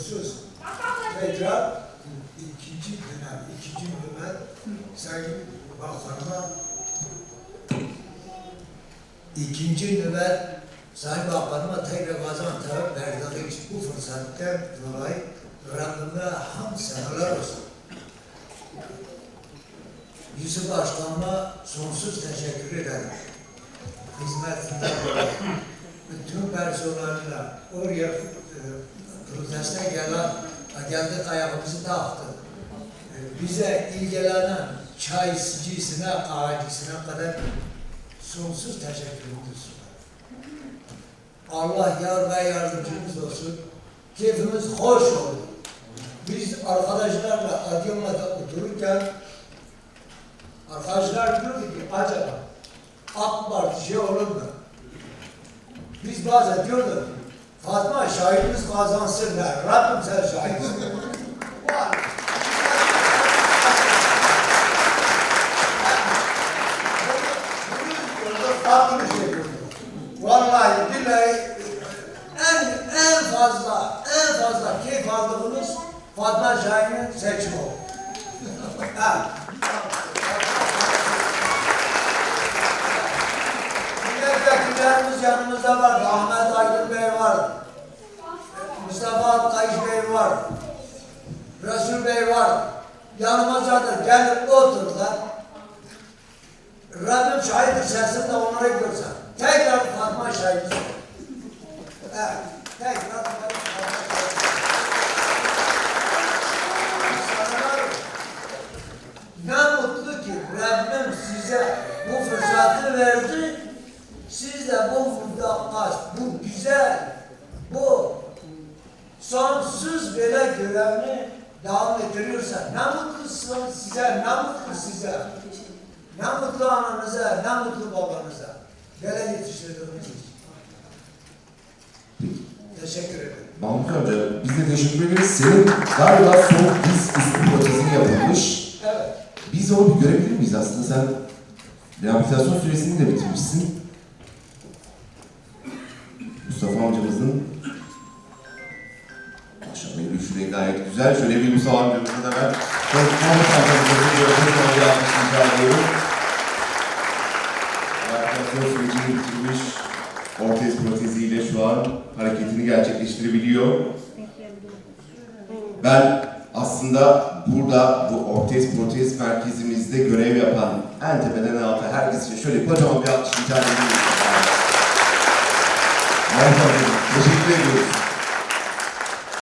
söz tekrar ikinci dönem, ikinci dönem Sayın Bakanıma ikinci dönem Sayın Bakanıma tekrar Gaziantep verdiği bu fırsatten dolayı Rabbime ham seneler olsun. Yusuf Başkanıma sonsuz teşekkür ederim. Hizmetinden dolayı bütün personeline oraya e, proteste gelen, geldik ayağımızı taktı. E, bize ilgilenen çaycısına, ağacısına kadar sonsuz teşekkürümüz var. Allah yar ve yardımcımız olsun. Keyfimiz hoş oldu. Biz arkadaşlarla Adıyaman'da otururken arkadaşlar diyordu ki acaba AK Parti şey olur mu? Biz bazen diyorduk Fatma şahidimiz kazansın der. Rabbim sen şahitsin. Var. Farklı bir şey gördüm. Vallahi billahi en en fazla en fazla keyif aldığımız Fatma Şahin'in seçimi oldu. Milletvekillerimiz yanımızda var. Ahmet Aydın Bey var. Mustafa Akkayış Bey var. Resul Bey var. Yanımızdadır. Gelip oturdular. Rabbim şahittir sensin de onlara görsen. Tekrar Fatma şahit. Evet. Tekrar. Ne mutlu ki Rabbim size bu fırsatı verdi. Siz de bu fırsat, bu güzel, bu sonsuz böyle görevini devam ettiriyorsa ne mutlu size, ne mutlu size. Ne mutlu ananıza, ne mutlu babanıza. Böyle yetiştirdiğiniz için. Teşekkür ederim. Mahmut amca biz de teşekkür ederiz. Senin galiba soğuk diz üstü protezin yapılmış. Evet. Biz onu bir görebilir miyiz aslında? Sen rehabilitasyon süresini de bitirmişsin. De gayet güzel. Şöyle bir amcamıza da ben çok Mahmut amcamızın gördüğünüz gibi yapmış rica ediyorum. Rehabilitasyon sürecini bitirmiş. Ortez proteziyle şu an hareketini gerçekleştirebiliyor. Ben aslında burada bu ortez protez merkezimizde görev yapan en tepeden en alta herkes için şöyle kocaman bir alkış rica ediyorum. Teşekkür ediyoruz.